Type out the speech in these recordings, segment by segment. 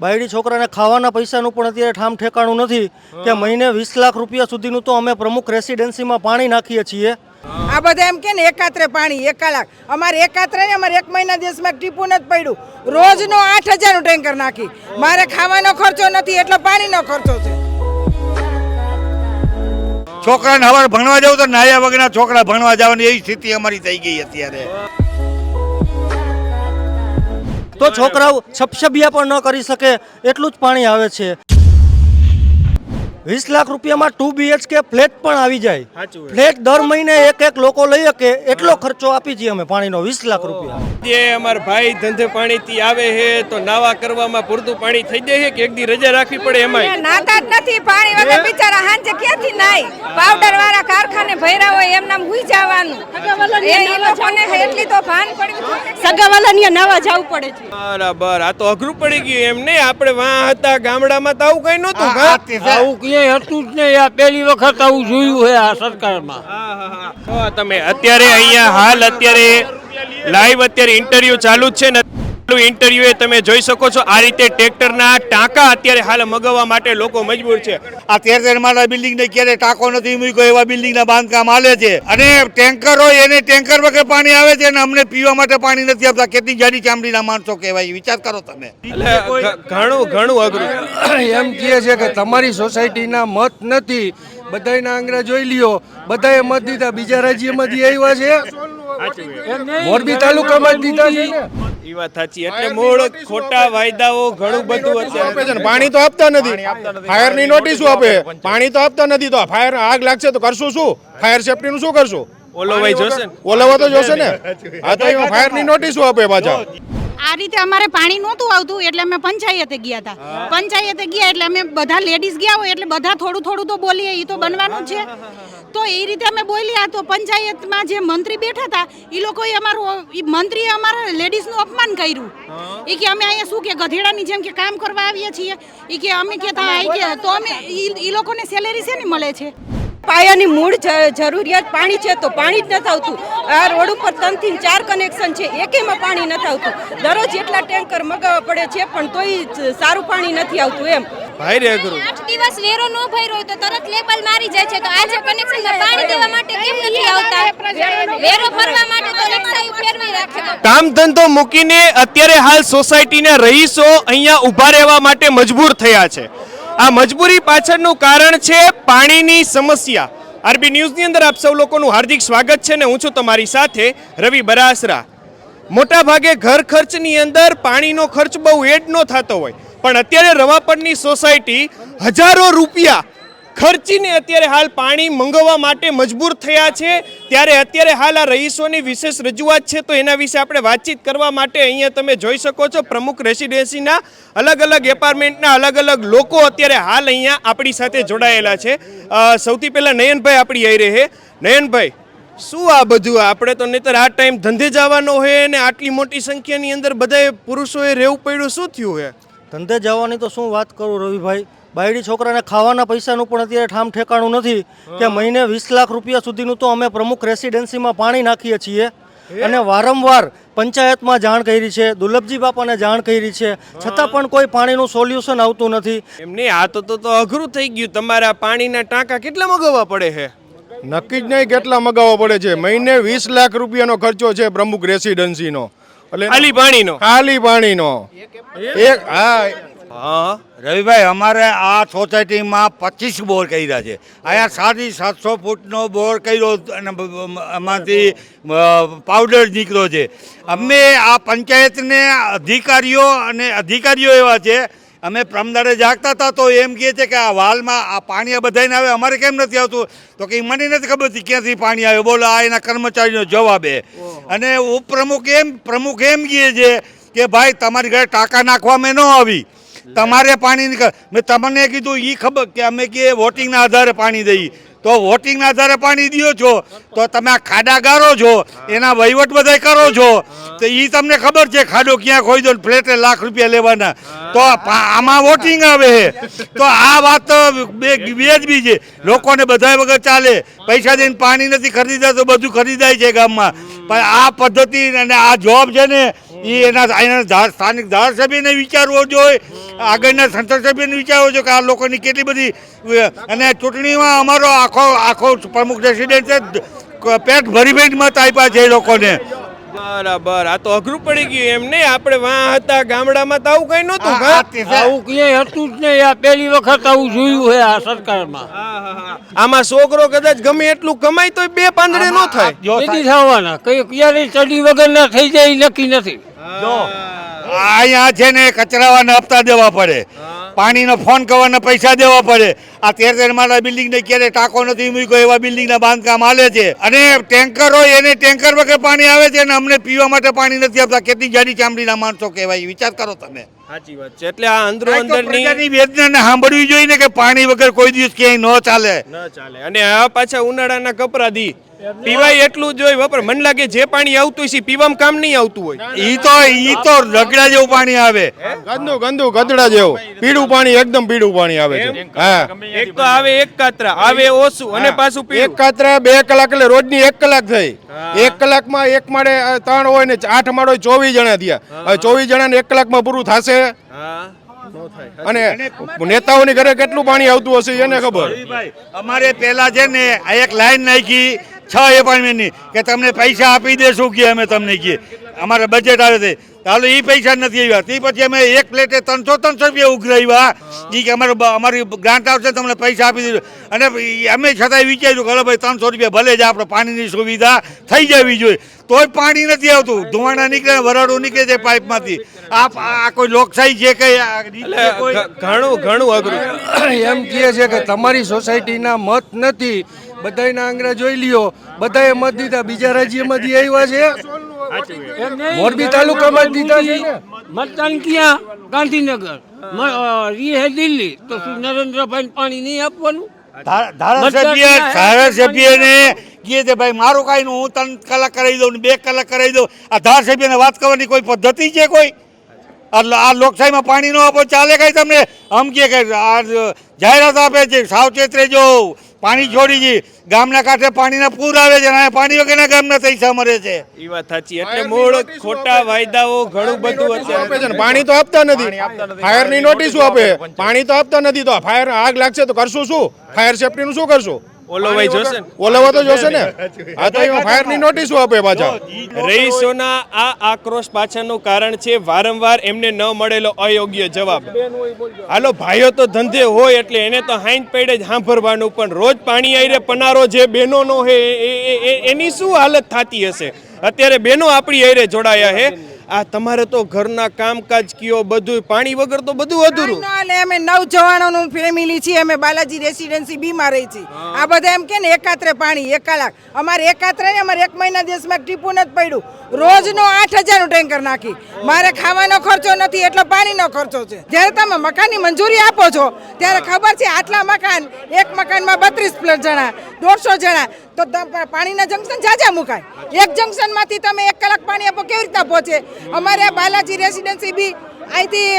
બાયડી છોકરાને ખાવાના પૈસાનું પણ અત્યારે ઠામ ઠેકાણું નથી કે મહિને વીસ લાખ રૂપિયા સુધીનું તો અમે પ્રમુખ રેસિડેન્સીમાં પાણી નાખીએ છીએ. આ બધા એમ કે ને એકાત્રે પાણી એકાલાક અમારે એકાત્રે ને અમારે એક મહિના દિવસમાં ટીપું નથી પડ્યું. રોજનો આઠ હજારનું ટેન્કર નાખી. મારે ખાવાનો ખર્ચો નથી એટલો પાણીનો ખર્ચો છે. છોકરાને હવે ભણવા જવું તો નાયા વગરના છોકરા ભણવા જવાની એવી સ્થિતિ અમારી થઈ ગઈ અત્યારે. તો છોકરાઓ છપછબિયા પણ ન કરી શકે એટલું જ પાણી આવે છે. વીસ લાખ રૂપિયામાં ટુ બીએચકે ફ્લેટ પણ આવી જાય. ફ્લેટ દર મહિને એક એક લોકો લઈ શકે એટલો ખર્ચો આપી છીએ અમે પાણીનો વીસ લાખ રૂપિયા. જે અમાર ભાઈ ધંધે પાણીથી આવે છે તો નાવા કરવામાં પૂરતું પાણી થઈ જાય છે કે એક દી રજા રાખવી પડે એમાં નાતા જ નથી પાણી વગર બિચારા હાંજે ક્યાંથી નાય? પાવડર વાળા કારખાને ભર્યા હોય એમનામ હુઈ જવાનું. એ લોકોને એટલી તો ભાન પડવી જોઈએ. નાવા જવું પડે છે. બરાબર આ તો અઘરું પડી ગયું એમ નહીં આપણે વાં હતા ગામડામાં તો આવું કઈ નહોતું આવું ક્યાંય હતું જ નહીં. આ પહેલી વખત આવું જોયું છે આ સરકારમાં. તમે અત્યારે અહીંયા હાલ અત્યારે લાઈવ અત્યારે ઇન્ટરવ્યુ ચાલુ જ છે ને? ઇન્ટરવ્યુ તમે જોઈ શકો છો. આ રીતે ટ્રેક્ટરના ટાંકા અત્યારે હાલ મગાવવા માટે લોકો મજબૂર છે. આ તેર તેર માળા બિલ્ડિંગ ને ક્યારે ટાંકો નથી મૂક્યો એવા બિલ્ડિંગ ના બાંધકામ હાલે છે. અને ટેન્કર હોય એને ટેન્કર વગર પાણી આવે છે અને અમને પીવા માટે પાણી નથી આપતા. કેટલી જાડી ચામડીના માણસો કહેવાય. વિચાર કરો તમે. ઘણું ઘણું અઘરું. એમ કહે છે કે તમારી સોસાયટીના મત નથી. બધાના આંગળા જોઈ લ્યો. બધાએ મત દીધા. બીજા રાજ્યમાંથી આવ્યા છે. મોરબી તાલુકામાં જ દીધા છે એ વાત સાચી. એટલે મૂળ ખોટા વાયદાઓ ઘણું બધું અત્યારે. આપે છે પાણી તો આપતા નથી. ફાયરની નોટિસો આપે? પાણી તો આપતા નથી તો ફાયર આગ લાગશે તો કરશું શું? ફાયર સેફટી નું શું કરશું? ઓલો જોશે ને? તો જોશે ને? આ તો એમાં ફાયરની નોટિસો આપે પાછા. આ રીતે અમારે પાણી નહોતું આવતું એટલે અમે પંચાયતે ગયા હતા પંચાયતે ગયા એટલે અમે બધા લેડીઝ ગયા હોય એટલે બધા થોડું થોડું તો બોલીએ એ તો બનવાનું જ છે. તો એ રીતે અમે બોલ્યા તો પંચાયતમાં જે મંત્રી બેઠા હતા એ લોકોએ અમારું ઈ મંત્રીએ અમારા લેડીઝનું અપમાન કર્યું. એ કે અમે અહીંયા શું કે ગધેડાની જેમ કે કામ કરવા આવીએ છીએ એ કે અમે કે તા તો અમે એ લોકોને સેલેરી છે ને મળે છે? પાયાની મૂળ જ- જરૂરિયાત પાણી છે તો પાણી જ નથી આવતું. આ રોડ ઉપર ત્રણથી ચાર કનેક્શન છે એકેમાં પાણી નથી આવતું. દરરોજ એટલા ટેન્કર મગાવવા પડે છે પણ તોય જ સારું પાણી નથી આવતું એમ. ભાઈ રે અઘરું આઠ દિવસ વેરો નો ભર્યો હોય તો તરત લેબલ મારી જાય છે. તો આજે કનેક્શનમાં પાણી દેવા માટે કેમ નથી આવતા? વેરો ભરવા માટે તો રિક્ષા ફેરવી રાખે. કામ ધંધો મૂકીને અત્યારે હાલ સોસાયટીના રહીશો અહીંયા ઊભા રહેવા માટે મજબૂર થયા છે. આ મજબૂરી પાછળનું કારણ છે પાણીની સમસ્યા. આરબી ન્યૂઝની અંદર આપ સૌ લોકોનું હાર્દિક સ્વાગત છે ને હું છું તમારી સાથે રવિ બરાસરા. મોટા ભાગે ઘર ખર્ચની અંદર પાણીનો ખર્ચ બહુ એડ ન થતો હોય. પણ અત્યારે રવાપરની સોસાયટી હજારો રૂપિયા ખર્ચીને અત્યારે હાલ પાણી મંગાવવા માટે મજબૂર થયા છે. ત્યારે અત્યારે હાલ આ રહીશોની વિશેષ રજૂઆત છે, તો એના વિશે આપણે વાતચીત કરવા માટે અહીંયા તમે જોઈ શકો છો, પ્રમુખ રેસિડેન્સીના અલગ અલગ એપાર્ટમેન્ટના અલગ અલગ લોકો અત્યારે હાલ અહીંયા આપણી સાથે જોડાયેલા છે. સૌથી પહેલાં નયનભાઈ આપણી આવી રહે. નયનભાઈ, શું આ બધું? આપણે તો નહીતર આ ટાઈમ ધંધે જવાનો હોય અને આટલી મોટી સંખ્યાની અંદર બધાએ પુરુષોએ રહેવું પડ્યું, શું થયું હે? ધંધે જવાની તો શું વાત કરું રવિભાઈ? બાયડી છોકરાને ખાવાના પૈસાનું પણ અત્યારે ઠામ ઠેકાણું નથી કે મહિને વીસ લાખ રૂપિયા સુધીનું તો અમે પ્રમુખ રેસિડેન્સીમાં પાણી નાખીએ છીએ. અને વારંવાર પંચાયતમાં જાણ કરી છે દુર્લભજી બાપાને જાણ કરી છે. છતાં પણ કોઈ પાણીનું સોલ્યુશન આવતું નથી. એમની આ તો અઘરું થઈ ગયું. તમારા પાણીના ટાંકા કેટલા મગાવવા પડે છે? નક્કી જ નહીં કેટલા મગાવવા પડે છે. મહિને વીસ લાખ રૂપિયાનો ખર્ચો છે પ્રમુખ રેસિડેન્સીનો. ખાલી પાણીનો ખાલી પાણીનો. એક હા. હા રવિભાઈ અમારે આ સોસાયટીમાં પચીસ બોર કર્યા છે. અહીંયા સાડી સાતસો ફૂટનો બોર કર્યો અને એમાંથી પાવડર નીકળ્યો છે. અમે આ પંચાયતને અધિકારીઓ અને અધિકારીઓ એવા છે અમે પ્રમદાડે જાગતા હતા તો એમ કહે છે કે આ વાલમાં આ પાણી બધાને આવે અમારે કેમ નથી આવતું? તો કે મને નથી ખબર હતી ક્યાંથી પાણી આવે. બોલો આ એના કર્મચારીનો જવાબ છે. અને ઉપપ્રમુખ એમ પ્રમુખ એમ કહે છે કે ભાઈ તમારી ઘરે ટાંકા નાખવામાં ન આવી. તમારે પાણી નીકળ મેં તમને કીધું એ ખબર કે અમે કે વોટિંગના આધારે પાણી દઈએ. તો વોટિંગના આધારે પાણી દો છો તો તમે આ ખાડા ગારો છો એના વહીવટ બધા કરો છો. તો એ તમને ખબર છે ખાડો ક્યાં ખોઈ દો ને ફ્લેટે લાખ રૂપિયા લેવાના. તો આમાં વોટિંગ આવે તો આ વાત બે બેજબી છે. લોકોને બધા વગર ચાલે. પૈસા દઈને પાણી નથી ખરીદતા તો બધું ખરીદાય છે ગામમાં. પણ આ પદ્ધતિ અને આ જોબ છે ને, એ એના એના સ્થાનિક ધારાસભ્યને વિચારવો જોઈએ. આગળના સંસદસભ્યને વિચારવો જોઈએ કે આ લોકોની કેટલી બધી અને ચૂંટણીમાં અમારો આખો આખો પ્રમુખ રેસિડેન્ટ પેટ ભરી ભરી મત આપ્યા છે એ લોકોને. બરાબર. આ તો અઘરું પડી ગયું એમ નહીં. આપણે વાં હતા ગામડામાં તો આવું કઈ નહોતું હા? આવું ક્યાંય હતું જ નહીં. આ પહેલી વખત આવું જોયું છે આ સરકારમાં. આમાં છોકરો કદાચ ગમે એટલું કમાય તો બે પાંદડે ન થાય. જો નથી થવાના. કઈ ક્યારે ચડી વગર ના થઈ જાય એ નક્કી નથી. જો અહીંયા છે ને કચરાવાના હપ્તા દેવા પડે. પાણીનો ફોન કરવાના પૈસા દેવા પડે. આ તેર તેર માળા બિલ્ડિંગને ક્યારે ટાંકો નથી મૂક્યો એવા બિલ્ડિંગના બાંધકામ હાલે છે. અને ટેન્કર હોય એને ટેન્કર વગર પાણી આવે છે અને અમને પીવા માટે પાણી નથી આપતા. કેટલી જાડી ચામડીના માણસો કહેવાય. વિચાર કરો તમે. સાચી વાત છે. એટલે આ અંદરો અંદરની વેદનાને સાંભળવી જોઈએ ને કે પાણી વગર કોઈ દિવસ ક્યાંય ન ચાલે. ન ચાલે. અને આ પાછા ઉનાળાના કપરા દી પીવાય એટલું જ હોય વપર મને લાગે જે પાણી આવતું હોય છે પીવામાં કામ નહીં આવતું હોય. ઈ તો ઈ તો રગડા જેવું પાણી આવે. ગંદુ ગંદુ ગદડા જેવું. પીળું પાણી એકદમ પીળું પાણી આવે છે. હા. એક તો આવે એક કાતરા આવે ઓછું અને પાછું એક કાતરા બે કલાક એટલે રોજની એક કલાક થઈ. એક કલાકમાં એક માળે ત્રણ હોય ને આઠ માળો હોય ચોવીસ જણા થયા. ચોવીસ ચોવીસ જણાને એક કલાકમાં પૂરું થશે? અને નેતાઓની ઘરે કેટલું પાણી આવતું હશે એને ખબર? ભાઈ અમારે પેલા છે ને આ એક લાઈન નાખી છ એપોઇન્ટમેન્ટની કે તમને પૈસા આપી દેશું કે અમે તમને કહીએ અમારે બજેટ આવે છે. હાલો એ પૈસા નથી આવ્યા. તે પછી અમે એક પ્લેટે ત્રણસો ત્રણસો રૂપિયા ઉઘરાવ્યા. એ કે અમારે અમારી ગ્રાન્ટ આવશે તમને પૈસા આપી દીધું અને અમે છતાંય વિચાર્યું કે હલો ભાઈ ત્રણસો રૂપિયા ભલે જ આપણે પાણીની સુવિધા થઈ જવી જોઈએ. તોય પાણી નથી આવતું. ધુવાણા નીકળે વરાળું નીકળે છે પાઇપમાંથી. આ આ કોઈ લોકશાહી છે કે ઘણું ઘણું અઘરું. એમ કહે છે કે તમારી સોસાયટીના મત નથી. બધાયના આંગળા જોઈ લ્યો. બધાએ મત દીધા. બીજા રાજ્યમાંથી આવ્યા છે. મોરબી તાલુકામાં જ દીધા છે મતદાન ક્યાં? ગાંધીનગર. મ- અ, રી હે દિલ્હી. તો શું નરેન્દ્રભાઈ પાણી નહીં આપવાનું? ધારાસભ્ય ધારાસભ્યને કહે છે ભાઈ મારું કાંઈ નહીં હું ત્રણ કલાક કરાવી દઉં ને બે કલાક કરાવી દઉં. આ ધારાસભ્યને વાત કરવાની કોઈ પદ્ધતિ છે કોઈ? આ લોકશાહીમાં પાણી ન આપો ચાલે કઈ તમને? આમ કે જાહેરાત આપે છે સાવચેત રહેજો. પાણી છોડી જી. ગામના કાંઠે પાણીના પૂર આવે છે અને પાણી વગરના ગામના પૈસા મરે છે. એ વાત સાચી. એટલે મૂળ ખોટા વાયદાઓ ઘણું બધું આપે છે પાણી તો આપતા નથી. ફાયરની નોટિસ નોટિસો આપે. પાણી તો આપતા નથી તો ફાયર આગ લાગશે તો કરશું શું? ફાયર સેફટીનું શું કરશું? ઓલો ભાઈ જોશે ને? તો જોશે ને? આ તો ફાયરની નોટિસો આપે પાછા. રહીશોના આ આક્રોશ પાછળનું કારણ છે વારંવાર એમને ન મળેલો અયોગ્ય જવાબ. હાલો ભાઈઓ તો ધંધે હોય એટલે એને તો હાઈન પેડે જ સાંભળવાનું પણ રોજ પાણી આવીને પનારો જે બહેનોનો હે એની શું હાલત થતી હશે? અત્યારે બહેનો આપણી આરે જોડાયા હે. આ તમારે તો ઘરના કામકાજ કયો બધું પાણી વગર તો બધું અધૂરું. એટલે અમે નવ જવાનોનું ફેમિલી છીએ અમે બાલાજી રેસિડેન્સી બીમાં રહી છીએ આ બધા એમ કે ને એકાત્રે પાણી એક કલાક અમારે એકાત્રે ને અમારે એક મહિના દિવસમાં ટીપું નથી પડ્યું. રોજનો આઠ હજારનું ટેન્કર નાખી. મારે ખાવાનો ખર્ચો નથી એટલો પાણીનો ખર્ચો છે. જ્યારે તમે મકાનની મંજૂરી આપો છો ત્યારે ખબર છે આટલા મકાન એક મકાનમાં બત્રીસ પ્લસ જણા દોઢસો જણા તો પાણીના જંકશન જાજા મુકાય. એક જંકશનમાંથી તમે એક કલાક પાણી આપો કેવી રીતના પહોંચે? અમારે બાલાજી રેસિડેન્સી બી અહીંથી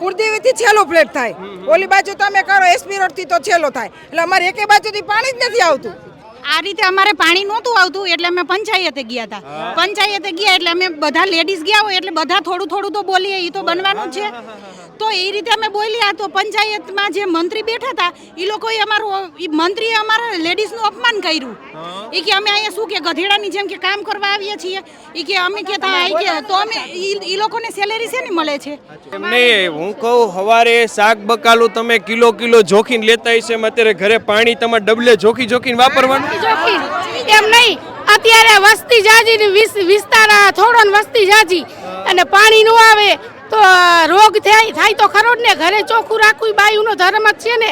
કુરદેવીથી છેલ્લો ફ્લેટ થાય. ઓલી બાજુ તમે કરો એસપી રોડથી તો છેલ્લો થાય. એટલે અમારે એકે બાજુથી પાણી જ નથી આવતું. આ રીતે અમારે પાણી નહોતું આવતું એટલે અમે પંચાયતે ગયા હતા. પંચાયતે ગયા એટલે અમે બધા લેડીઝ ગયા હોય એટલે બધા થોડું થોડું તો બોલીએ એ તો બનવાનું જ છે. તો એ રીતે અમે બોલ્યા તો પંચાયતમાં જે મંત્રી બેઠા હતા એ લોકોએ અમારું ઈ મંત્રીએ અમારા લેડીઝનું અપમાન કર્યું. એ કે અમે અહીંયા શું કે ગધેડાની જેમ કે કામ કરવા આવીએ છીએ? એ કે અમે કે ત્યાં આવી ગયા તો અમે એ લોકોને સેલેરી છે ને મળે છે? એમને હું કહું સવારે શાક બકાલું તમે કિલો કિલો જોખીને લેતા હશે એમ અત્યારે ઘરે પાણી તમારે ડબલે જોખી જોખીને વાપરવાનું? એમ નહીં. અત્યારે વસ્તી જાજી વિસ્તાર થોડો વસ્તી જાજી. અને પાણી નું આવે તો રોગ થાય થાય તો ખરો જ ને. ઘરે ચોખ્ખું રાખવું બાયુનો ધર્મ જ છે ને.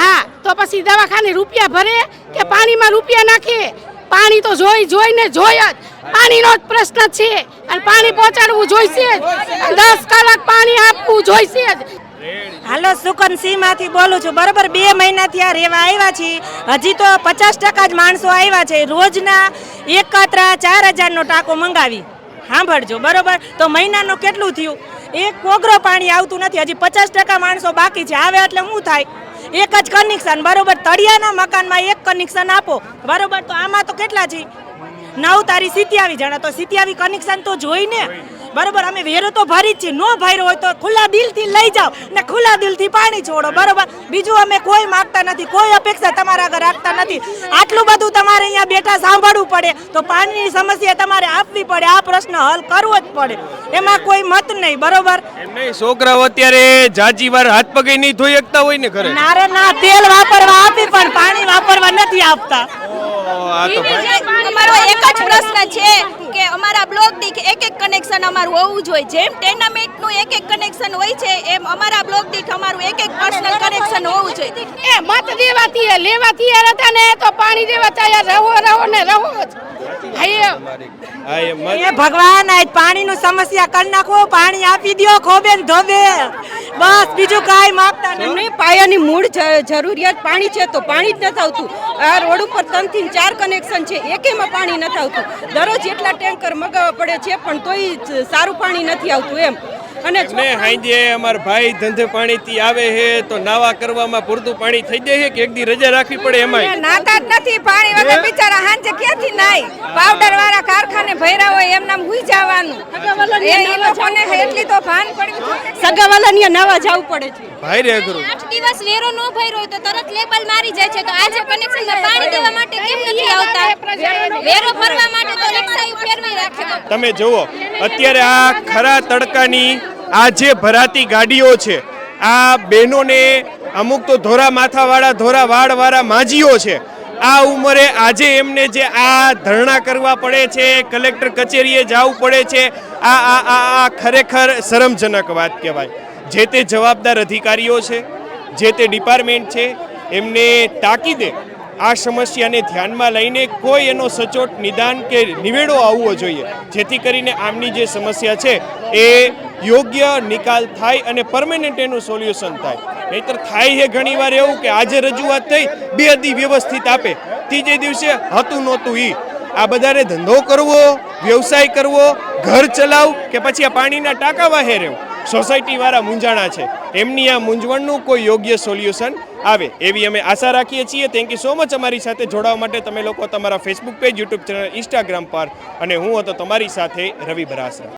હા તો પછી દવાખાને રૂપિયા ભરે કે પાણીમાં રૂપિયા નાખે પાણી તો જોઈ જોઈને જોઈ જ. પાણીનો જ પ્રશ્ન છે. અને પાણી પહોંચાડવું જોઈશે જ. અને દસ કલાક પાણી આપવું જોઈશે જ. હાલો સુકન સિંહમાંથી બોલું છું. બરોબર બે મહિનાથી આ રહેવા આવ્યા છીએ. હજી તો પચાસ ટકા જ માણસો આવ્યા છે. રોજના એકત્ર ચાર હજારનો ટાંકો મંગાવી. સાંભળજો બરોબર? તો મહિનાનું કેટલું થયું? એક કોગરો પાણી આવતું નથી. હજી પચાસ ટકા માણસો બાકી છે. આવે એટલે શું થાય? એક જ કનેક્શન બરોબર? તળિયાના મકાનમાં એક કનેક્શન આપો. બરોબર? તો આમાં તો કેટલા છે નવ તારી સિત્યાવી જણા. તો સિત્યાવી કનેક્શન તો જોઈને બરોબર અમે વેરો તો ભરી જ છીએ. નો ભર્યો હોય તો ખુલ્લા દિલથી લઈ જાઓ ને ખુલ્લા દિલથી પાણી છોડો બરોબર? બીજું અમે કોઈ માગતા નથી કોઈ અપેક્ષા તમારા આગળ રાખતા નથી. આટલું બધું તમારે અહીંયા બેઠા સાંભળવું પડે તો પાણીની સમસ્યા તમારે આપવી પડે આ પ્રશ્ન હલ કરવો જ પડે. એમાં કોઈ મત નહીં બરોબર? છોકરાઓ અત્યારે જાજી વાર હાથ પગે નહીં ધોઈ શકતા હોય ને ઘરે? નારે ના તેલ વાપરવા આપી પણ પાણી વાપરવા નથી આપતા. અમારો એક જ પ્રશ્ન છે કે અમારા બ્લોક દીઠ એક એક કનેક્શન અમારું હોવું જોઈએ. જેમ ટેર્નામેન્ટનું એક એક કનેક્શન હોય છે એમ અમારા બ્લોક દીઠ અમારું એક એક પર્સનલ કનેક્શન હોવું જોઈએ. એ મત દેવાથી લેવાથી હતા ને તો પાણી દેવા તૈયાર રહો રહો ને રહો જ. હા ભગવાન આજ પાણીનું સમસ્યા કરી નાખો પાણી આપી દ્યો ખોબે ને ધોબે. બસ બીજું કાંઈ માગતા નહીં પાયાની મૂળ જરૂરિયાત પાણી છે તો પાણી જ નથી આવતું. આ રોડ ઉપર ત્રણથી ચાર કનેક્શન છે એકેમાં પાણી નથી આવતું. દરરોજ એટલા ટેન્કર મગાવવા પડે છે પણ તોય જ સારું પાણી નથી આવતું એમ. અને હાંજે અમાર ભાઈ ધંધે પાણીથી આવે છે તો નાવા કરવામાં પૂરતું પાણી થઈ જાય છે કે એક દી રજા રાખવી પડે એમાં નાતા જ નથી પાણી વગર બિચારા હાંજે ક્યાંથી નાય? પાવડર વાળા કારખાને ભર્યા હોય એમનામ હુઈ જવાનું. એ લોકોને એટલી તો ભાન પડવી સગાવાલાની નાવા જવું પડે છે. ભાઈ રે કરું. આઠ દિવસ વેરો નો ભર્યો હોય તો તરત લેબલ મારી જાય છે. તો આજે કનેક્શનમાં પાણી દેવા માટે કેમ નથી આવતા? વેરો ભરવા માટે તો નકશાયું ફેરવી રાખે તમે જુઓ. અત્યારે આ ખરા તડકાની આ જે ભરાતી ગાડીઓ છે, આ બહેનોને અમુક તો ધોરા માથાવાળા, ધોરા વાળવાળા માજીઓ છે, આ ઉંમરે આજે એમને જે આ ધરણા કરવા પડે છે, કલેક્ટર કચેરીએ જવું પડે છે, આ આ આ આ ખરેખર શરમજનક વાત કહેવાય. જે તે જવાબદાર અધિકારીઓ છે, જે તે ડિપાર્ટમેન્ટ છે, એમને તાકીદે આ સમસ્યાને ધ્યાનમાં લઈને કોઈ એનો સચોટ નિદાન કે નિવેડો આવવો જોઈએ. જેથી કરીને આમની જે સમસ્યા છે એ યોગ્ય નિકાલ થાય અને પરમેનન્ટ એનું સોલ્યુશન થાય. નહીતર થાય છે ઘણીવાર એવું કે આજે રજૂઆત થઈ, બે દી વ્યવસ્થિત આપે. ત્રીજે દિવસે હતું નહોતું ઈ. આ બધાને ધંધો કરવો, વ્યવસાય કરવો, ઘર ચલાવ કે પછી આ પાણીના ટાંકા વાહે રહેવું. સોસાયટીવાળા મૂંઝાણા છે. એમની આ મૂંઝવણનું કોઈ યોગ્ય સોલ્યુશન આવે, એવી અમે આશા રાખીએ છીએ. થેન્ક યુ સો મચ અમારી સાથે જોડાવા માટે. તમે લોકો તમારા Facebook page YouTube channel Instagram પર. અને હું હતો તમારી સાથે રવિ બરાસરા.